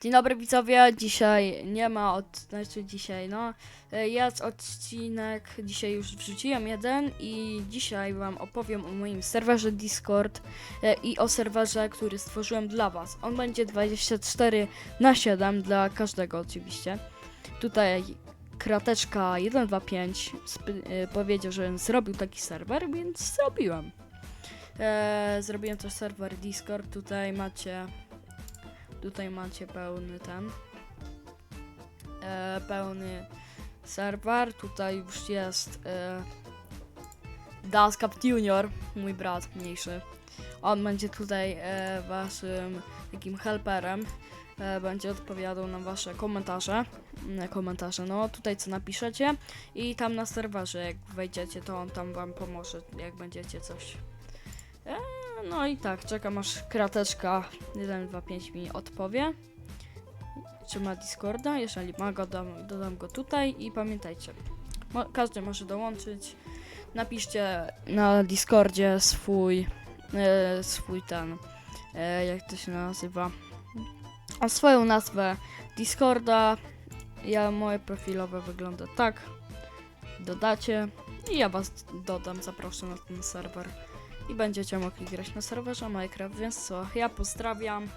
Dzień dobry widzowie, dzisiaj nie ma od, znaczy dzisiaj no, e, jest odcinek, dzisiaj już wrzuciłem jeden i dzisiaj wam opowiem o moim serwerze Discord e, i o serwerze, który stworzyłem dla was. On będzie 24 na 7 dla każdego oczywiście. Tutaj krateczka 125 spy- e, powiedział, że zrobił taki serwer, więc zrobiłem. E, zrobiłem też serwer Discord, tutaj macie Tutaj macie pełny ten. E, pełny serwer. Tutaj już jest e, Daskap Junior, mój brat mniejszy. On będzie tutaj e, waszym takim helperem. E, będzie odpowiadał na wasze komentarze. Mm, komentarze, no tutaj co napiszecie. I tam na serwerze, jak wejdziecie, to on tam wam pomoże, jak będziecie coś. E, no i tak, czekam aż krateczka 125 mi odpowie. Czy ma Discorda? Jeżeli ma go, dam, dodam go tutaj i pamiętajcie, mo, każdy może dołączyć. Napiszcie na Discordzie swój, e, swój ten, e, jak to się nazywa, a swoją nazwę Discorda. Ja, moje profilowe wygląda tak. Dodacie i ja was dodam, zaproszę na ten serwer i będziecie mogli grać na serwerze Minecraft, więc co, ja pozdrawiam,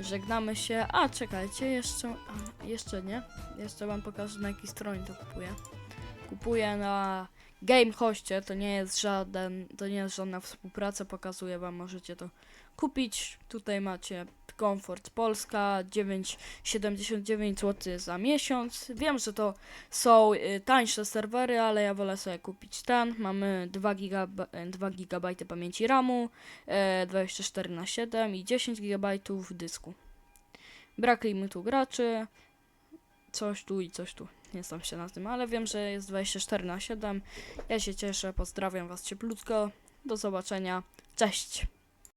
żegnamy się, a czekajcie, jeszcze, a, jeszcze nie, jeszcze wam pokażę na jakiej stronie to kupuję. Kupuję na GameHostie, to nie jest żaden, to nie jest żadna współpraca, pokazuję wam, możecie to kupić, tutaj macie Komfort Polska, 9,79 zł za miesiąc, wiem, że to są y, tańsze serwery, ale ja wolę sobie kupić ten. Mamy 2 GB, 2 GB pamięci RAMu, e, 24 na 7 i 10 GB dysku. Brak limitu graczy, coś tu i coś tu. Nie znam się na tym, ale wiem, że jest 24 na 7. Ja się cieszę, pozdrawiam Was cieplutko. Do zobaczenia. Cześć!